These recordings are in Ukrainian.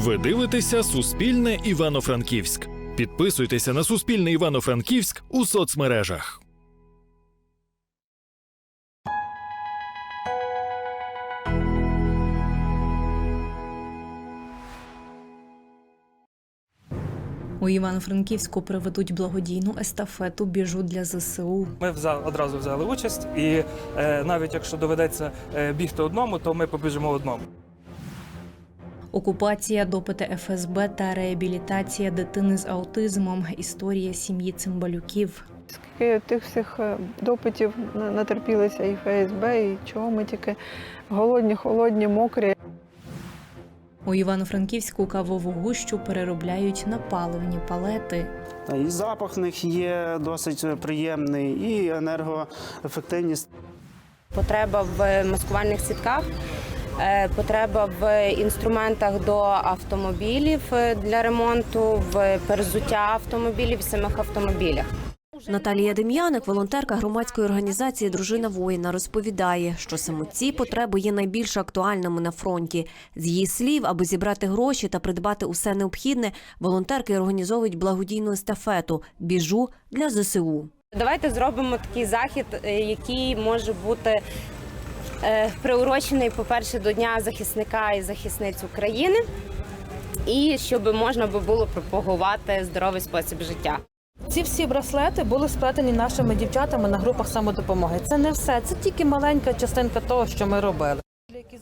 Ви дивитеся Суспільне Івано-Франківськ. Підписуйтеся на Суспільне Івано-Франківськ у соцмережах. У Івано-Франківську проведуть благодійну естафету біжу для ЗСУ. Ми взяли, одразу взяли участь, і е, навіть якщо доведеться е, бігти одному, то ми побіжимо одному. Окупація, допити ФСБ та реабілітація дитини з аутизмом. Історія сім'ї цимбалюків. Скільки тих всіх е, допитів на- натерпілися і ФСБ, і чого ми тільки голодні, холодні, мокрі. У Івано-Франківську кавову гущу переробляють на паливні палети. І запах в них є досить приємний, і енергоефективність. потреба в маскувальних сітках, потреба в інструментах до автомобілів е, для ремонту, в перезуття автомобілів, самих автомобілях. Наталія Дем'яник, волонтерка громадської організації Дружина воїна, розповідає, що саме ці потреби є найбільш актуальними на фронті. З її слів, аби зібрати гроші та придбати усе необхідне, волонтерки організовують благодійну естафету Біжу для ЗСУ. Давайте зробимо такий захід, е, який може бути е, приурочений, по-перше, до Дня захисника і захисниць України, і щоб можна було пропагувати здоровий спосіб життя. Ці всі браслети були сплетені нашими дівчатами на групах самодопомоги. Це не все, це тільки маленька частинка того, що ми робили.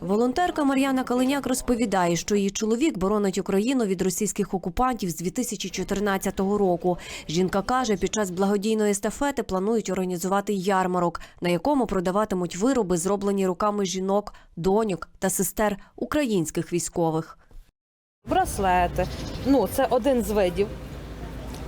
Волонтерка Мар'яна Калиняк розповідає, що її чоловік боронить Україну від російських окупантів з 2014 року. Жінка каже, під час благодійної естафети планують організувати ярмарок, на якому продаватимуть вироби, зроблені руками жінок, доньок та сестер українських військових. Браслети. Ну, це один з видів.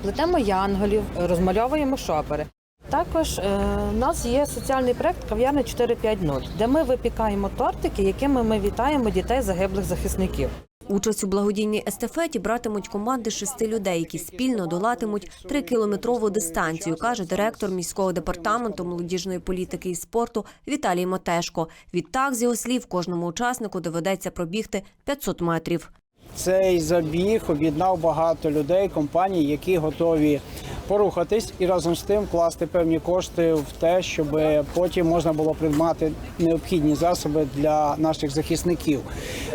Плетемо янголів, розмальовуємо шопери. Також е, у нас є соціальний проект Кав'ярня 450, де ми випікаємо тортики, якими ми вітаємо дітей загиблих захисників. Участь у благодійній естафеті братимуть команди шести людей, які спільно долатимуть трикілометрову дистанцію, каже директор міського департаменту молодіжної політики і спорту Віталій Матешко. Відтак, з його слів, кожному учаснику доведеться пробігти 500 метрів. Цей забіг об'єднав багато людей, компаній, які готові порухатись і разом з тим вкласти певні кошти в те, щоб потім можна було придбати необхідні засоби для наших захисників.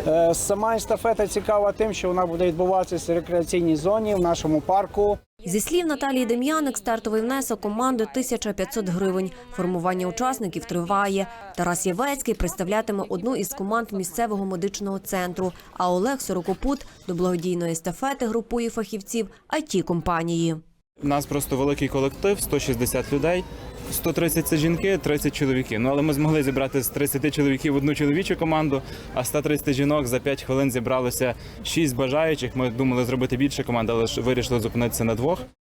Е, Сама естафета цікава тим, що вона буде відбуватися в рекреаційній зоні в нашому парку. Зі слів Наталії Дем'яник, стартовий внесок команди 1500 гривень. Формування учасників триває. Тарас Євецький представлятиме одну із команд місцевого медичного центру. А Олег Сорокопут до благодійної естафети групує фахівців it компанії. У нас просто великий колектив, 160 людей. 130 – це жінки, 30 чоловіків. Ну але ми змогли зібрати з 30 чоловіків одну чоловічу команду, а 130 жінок за 5 хвилин зібралося 6 бажаючих. Ми думали зробити більше команд, але ж вирішили зупинитися на двох.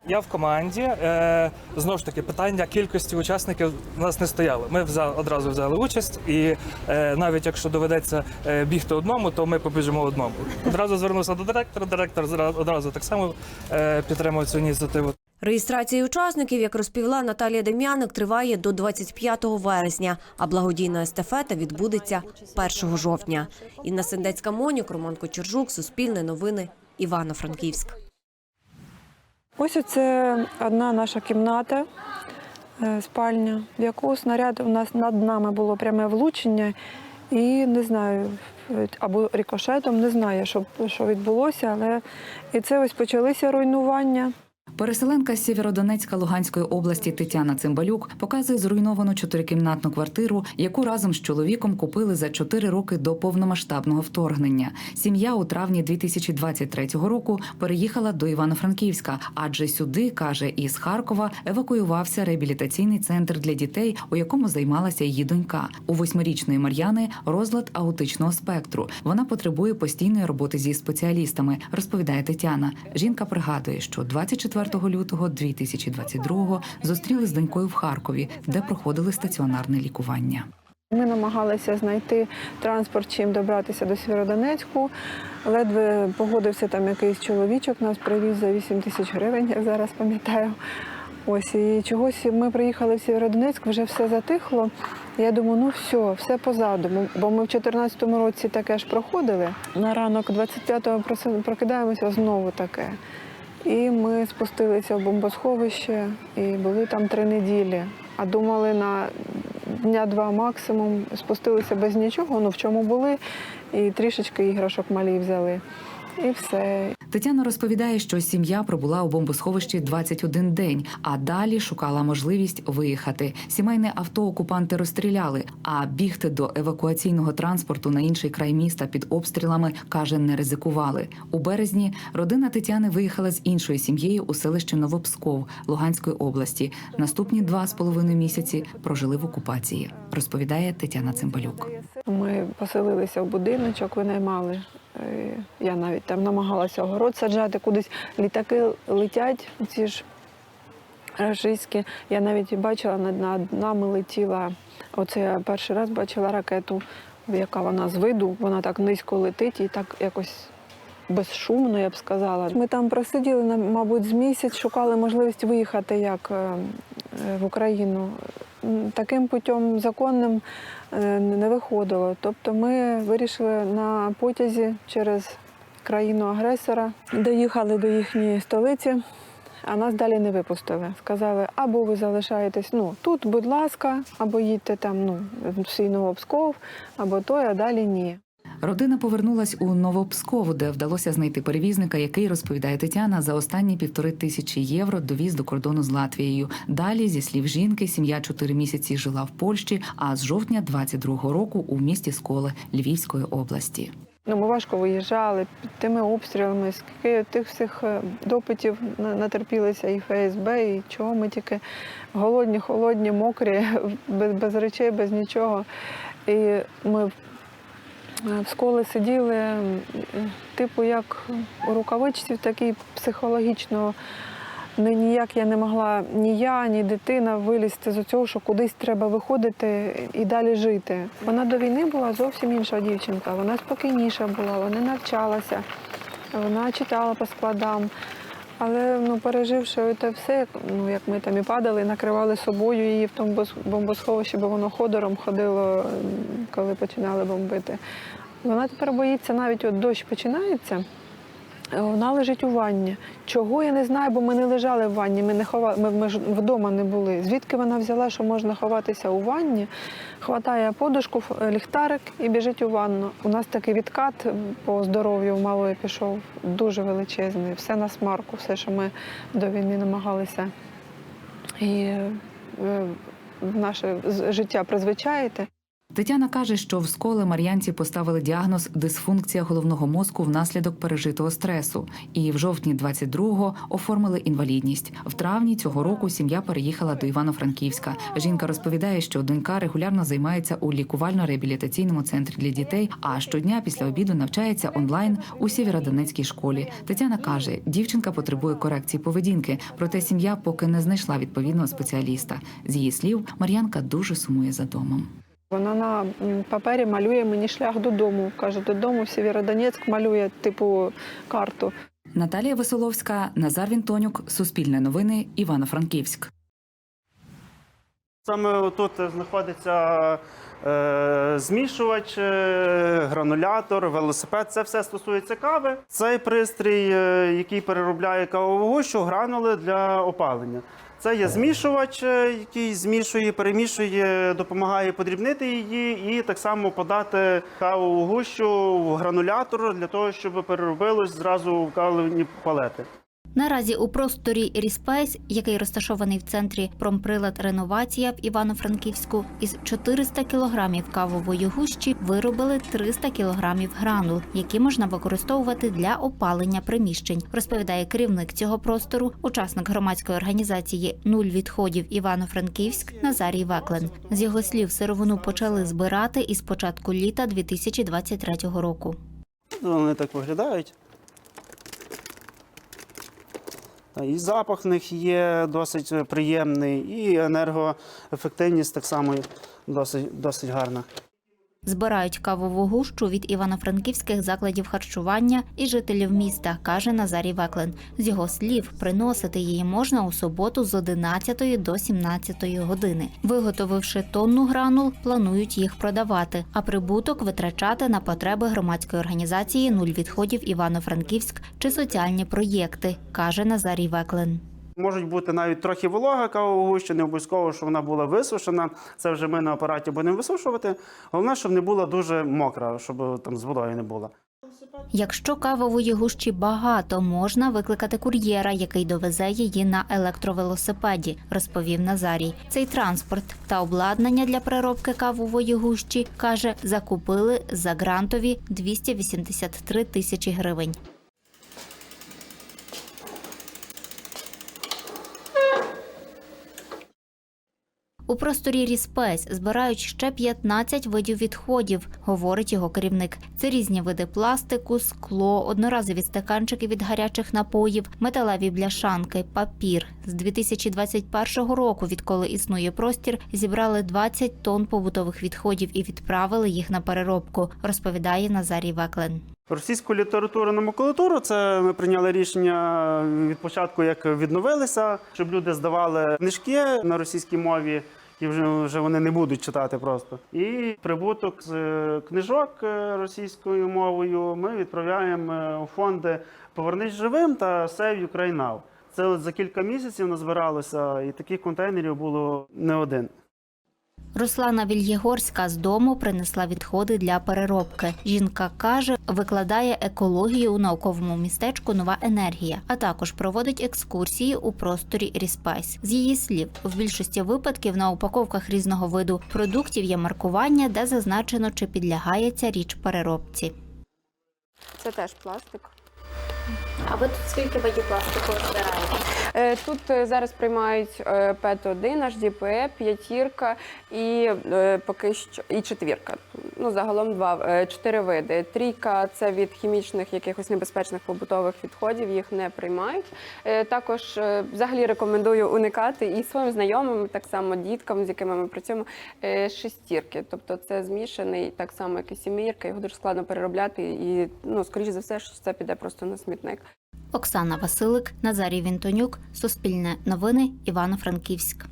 Я в команді. Е, знову ж таки, питання кількості учасників у нас не стояло. Ми взяли, одразу взяли участь, і е, навіть якщо доведеться е, бігти одному, то ми побіжимо одному. Одразу звернувся до директора. Директор одразу так само е, підтримує цю ініціативу. Реєстрація учасників, як розповіла Наталія Дем'яник, триває до 25 вересня, а благодійна естафета відбудеться 1 жовтня. Інна Сендецька Монюк, Роман Кочержук, Суспільне новини, Івано-Франківськ. Ось це одна наша кімната, е, спальня, в яку снаряд у нас над нами було пряме влучення. І не знаю, або рикошетом, не знаю, що, що відбулося, але і це ось почалися руйнування. Переселенка з Сєвєродонецька Луганської області Тетяна Цимбалюк показує зруйновану чотирикімнатну квартиру, яку разом з чоловіком купили за чотири роки до повномасштабного вторгнення. Сім'я у травні 2023 року переїхала до Івано-Франківська, адже сюди каже із Харкова евакуювався реабілітаційний центр для дітей, у якому займалася її донька. У восьмирічної Мар'яни розлад аутичного спектру. Вона потребує постійної роботи зі спеціалістами, розповідає Тетяна. Жінка пригадує, що 24 лютого 2022-го зустріли з донькою в Харкові, де проходили стаціонарне лікування. Ми намагалися знайти транспорт, чим добратися до Сєвєродонецьку. Ледве погодився там якийсь чоловічок, нас привіз за 8 тисяч гривень, я зараз пам'ятаю. Ось і чогось ми приїхали в Сєвєродонецьк, вже все затихло. Я думаю, ну все, все позаду. Бо- ми в 2014 році таке ж проходили. На ранок 25-го проси- прокидаємося знову таке. І ми спустилися в бомбосховище і були там три неділі. А думали на дня два максимум, спустилися без нічого, ну в чому були, і трішечки іграшок малі взяли. І все. Тетяна розповідає, що сім'я пробула у бомбосховищі 21 день, а далі шукала можливість виїхати. Сімейне авто окупанти розстріляли, а бігти до евакуаційного транспорту на інший край міста під обстрілами каже, не ризикували. У березні родина Тетяни виїхала з іншою сім'єю у селище Новопсков Луганської області. Наступні два з половиною місяці прожили в окупації. Розповідає Тетяна Цимбалюк. Ми поселилися в будиночок, винаймали. Е, Я навіть там намагалася огород саджати, кудись літаки летять, ці ж рашистські. Я навіть бачила, над, нами летіла. Оце я перший раз бачила ракету, яка вона з виду, вона так низько летить і так якось. Безшумно, я б сказала. Ми там просиділи, мабуть, з місяць, шукали можливість виїхати як е, е, в Україну. Таким путем законним е, не виходило. Тобто ми вирішили на потязі через країну-агресора, доїхали до їхньої столиці, а нас далі не випустили. Сказали, або ви залишаєтесь ну, тут, будь ласка, або їдьте там ну, в Новопсков, або той, а далі ні. Родина повернулась у Новопскову, де вдалося знайти перевізника, який розповідає Тетяна за останні півтори тисячі євро довіз до кордону з Латвією. Далі, зі слів жінки, сім'я чотири місяці жила в Польщі, а з жовтня 22-го року у місті Сколе Львівської області. Ну, ми важко виїжджали під тими обстрілами, скільки тих всіх е, допитів натерпілися і ФСБ, і чого ми тільки голодні, холодні, мокрі, без, без речей, без нічого. І ми в- в школі сиділи, типу, як у рукавичці, такий психологічно. Не ніяк я не могла ні я, ні дитина вилізти з цього, що кудись треба виходити і далі жити. Вона до війни була зовсім інша дівчинка. Вона спокійніша була, вона навчалася, вона читала по складам. Але ну, переживши це все, ну, як ми там і падали, накривали собою її в тому бос- бомбосховищі, бо воно ходором ходило, коли починали бомбити. Вона тепер боїться, навіть от дощ починається. Вона лежить у ванні. Чого я не знаю, бо ми не лежали в ванні, ми не хова... ми, ми ж вдома не були. Звідки вона взяла, що можна ховатися у ванні, хватає подушку, ліхтарик і біжить у ванну. У нас такий відкат по здоров'ю малої пішов дуже величезний. Все на смарку, все, що ми до війни намагалися. І е, в наше життя призвичаєте. Тетяна каже, що в сколе Мар'янці поставили діагноз дисфункція головного мозку внаслідок пережитого стресу. І в жовтні 22-го оформили інвалідність. В травні цього року сім'я переїхала до Івано-Франківська. Жінка розповідає, що донька регулярно займається у лікувально-реабілітаційному центрі для дітей, а щодня після обіду навчається онлайн у Сєвєродонецькій школі. Тетяна каже, дівчинка потребує корекції поведінки, проте сім'я поки не знайшла відповідного спеціаліста. З її слів, Мар'янка дуже сумує за домом. Вона на папері малює мені шлях додому. Каже, додому в Сєвєродонецьк малює типу карту. Наталія Веселовська, Назар Вінтонюк, Суспільне новини, Івано-Франківськ. Саме тут знаходиться е, змішувач, е, гранулятор, велосипед. Це все стосується кави. Цей пристрій, е, який переробляє кавову гущу, гранули для опалення. Це є змішувач, е, який змішує, перемішує, допомагає подрібнити її і так само подати кавову гущу в гранулятор для того, щоб переробилось зразу в кавові палети. Наразі у просторі Ріспейс, який розташований в центрі промприлад реновація в Івано-Франківську, із 400 кілограмів кавової гущі виробили 300 кілограмів гранул, які можна використовувати для опалення приміщень, розповідає керівник цього простору, учасник громадської організації Нуль відходів Івано-Франківськ Назарій Веклен. З його слів, сировину почали збирати із початку літа 2023 року. Вони так виглядають. Та, І запах в них є досить приємний, і енергоефективність так само досить, досить гарна. Збирають кавову гущу від івано-франківських закладів харчування і жителів міста, каже Назарій Веклен. З його слів, приносити її можна у суботу з 11 до 17 години. Виготовивши тонну гранул, планують їх продавати, а прибуток витрачати на потреби громадської організації Нуль відходів Івано-Франківськ чи соціальні проєкти, каже Назарій Веклен. Можуть бути навіть трохи волога кавова гуща, не обов'язково, що вона була висушена. Це вже ми на апараті будемо висушувати. Головне, щоб не була дуже мокра, щоб там з водою не була. Якщо кавової гущі багато, можна викликати кур'єра, який довезе її на електровелосипеді, розповів Назарій. Цей транспорт та обладнання для переробки кавової гущі каже, закупили за грантові 283 тисячі гривень. У просторі Ріспейс збирають ще 15 видів відходів, говорить його керівник. Це різні види пластику, скло, одноразові стаканчики від гарячих напоїв, металеві бляшанки, папір. З 2021 року, відколи існує простір, зібрали 20 тонн побутових відходів і відправили їх на переробку, розповідає Назарій Веклен. Російську літературу на макулатуру це ми прийняли рішення від початку, як відновилися, щоб люди здавали книжки на російській мові, і вже, вже вони не будуть читати просто. І прибуток з е, книжок е, російською мовою ми відправляємо е, у фонди Повернись живим та Save Ukraine Now. Це от за кілька місяців назбиралося, і таких контейнерів було не один. Руслана Вільєгорська з дому принесла відходи для переробки. Жінка каже, викладає екологію у науковому містечку Нова енергія, а також проводить екскурсії у просторі Ріспайс. З її слів, в більшості випадків на упаковках різного виду продуктів є маркування, де зазначено, чи підлягає ця річ переробці. Це теж пластик. А ви тут скільки видів пластику збираєте? Е, Тут е, зараз приймають е, ПЕТ-1, HDPE, п'ятірка і поки що і четвірка. Ну загалом два чотири види. Трійка це від хімічних якихось небезпечних побутових відходів, їх не приймають. Також взагалі рекомендую уникати і своїм знайомим, так само діткам, з якими ми працюємо, шестірки. Тобто це змішаний, так само як і сімірка, його дуже складно переробляти, і ну скоріш за все, що це піде просто на смітник. Оксана Василик, Назарій Вінтонюк, Суспільне новини, Івано-Франківськ.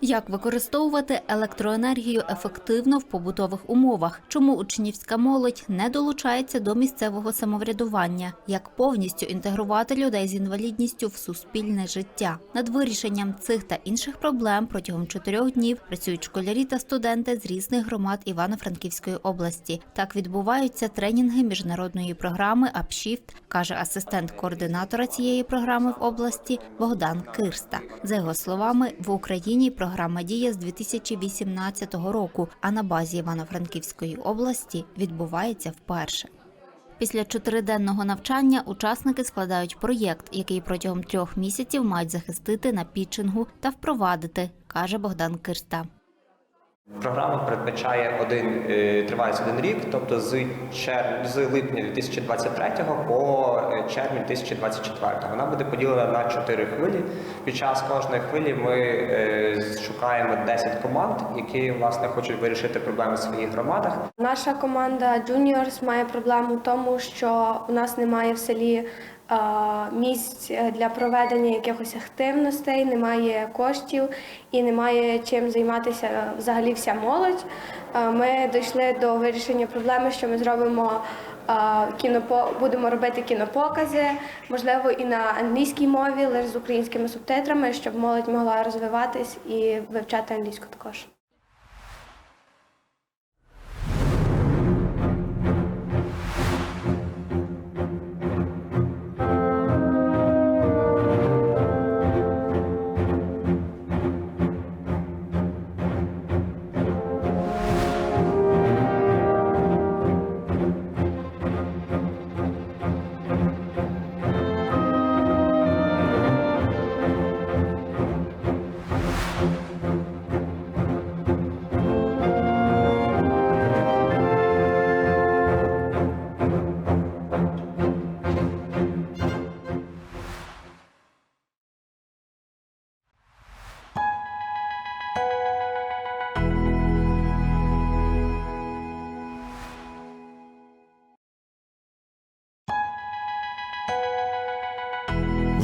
Як використовувати електроенергію ефективно в побутових умовах? Чому учнівська молодь не долучається до місцевого самоврядування? Як повністю інтегрувати людей з інвалідністю в суспільне життя? Над вирішенням цих та інших проблем протягом чотирьох днів працюють школярі та студенти з різних громад Івано-Франківської області. Так відбуваються тренінги міжнародної програми «Апшіфт», каже асистент координатора цієї програми в області Богдан Кирста. За його словами, в Україні програма діє з 2018 року, а на базі Івано-Франківської області відбувається вперше. Після чотириденного навчання учасники складають проєкт, який протягом трьох місяців мають захистити на пітчингу та впровадити, каже Богдан Кирста. Програма передбачає один е, тривалість один рік, тобто з чер... з липня 2023 по е, червень 2024. Вона буде поділена на чотири хвилі. Під час кожної хвилі ми е, шукаємо 10 команд, які власне хочуть вирішити проблеми в своїх громадах. Наша команда Juniors має проблему в тому, що у нас немає в селі місць для проведення якихось активностей, немає коштів і немає чим займатися взагалі вся молодь. Е, Ми дійшли до вирішення проблеми, що ми зробимо е, кінопо... будемо робити кінопокази, можливо, і на англійській мові, лише з українськими субтитрами, щоб молодь могла розвиватись і вивчати англійську також.